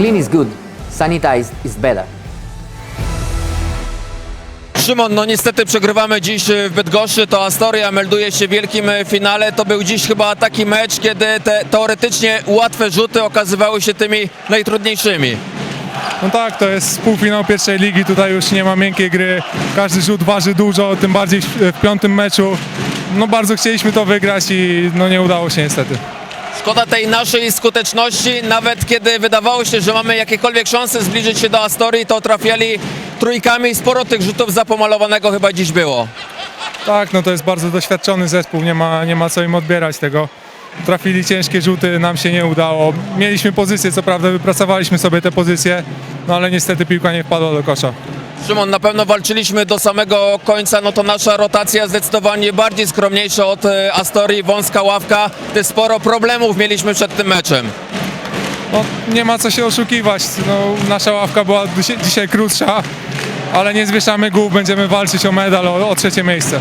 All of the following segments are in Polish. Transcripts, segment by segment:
Clean is good, sanitized is better. Szymon, no niestety przegrywamy dziś e, w Bydgoszczy, to Astoria melduje się w wielkim e, finale. To był dziś chyba taki mecz, kiedy te teoretycznie łatwe rzuty okazywały się tymi najtrudniejszymi. No tak, to jest półfinał pierwszej ligi, tutaj już nie ma miękkiej gry, każdy rzut waży dużo, tym bardziej w, w piątym meczu. No bardzo chcieliśmy to wygrać i no nie udało się niestety. Szkoda tej naszej skuteczności, nawet kiedy wydawało się, że mamy jakiekolwiek szanse zbliżyć się do Astorii, to trafiali trójkami. Sporo tych rzutów zapomalowanego chyba dziś było. Tak, no to jest bardzo doświadczony zespół, nie ma, nie ma co im odbierać tego. Trafili ciężkie rzuty, nam się nie udało. Mieliśmy pozycję, co prawda wypracowaliśmy sobie te pozycje, no ale niestety piłka nie wpadła do kosza. Szymon, na pewno walczyliśmy do samego końca, no to nasza rotacja zdecydowanie bardziej skromniejsza od e, Astorii, wąska ławka. Ty sporo problemów mieliśmy przed tym meczem. No, nie ma co się oszukiwać. No, nasza ławka była dzisiaj krótsza, ale nie zwieszamy głów, będziemy walczyć o medal, o, o trzecie miejsce.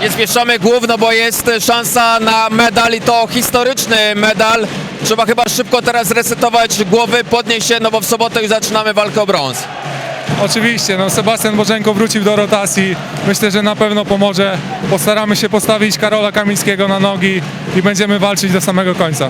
Nie zwieszamy głów, no bo jest szansa na medal i to historyczny medal. Trzeba chyba szybko teraz resetować głowy, podnieść się, no bo w sobotę już zaczynamy walkę o brąz. Oczywiście, no Sebastian Bożenko wrócił do rotacji. Myślę, że na pewno pomoże. Postaramy się postawić Karola Kamińskiego na nogi i będziemy walczyć do samego końca.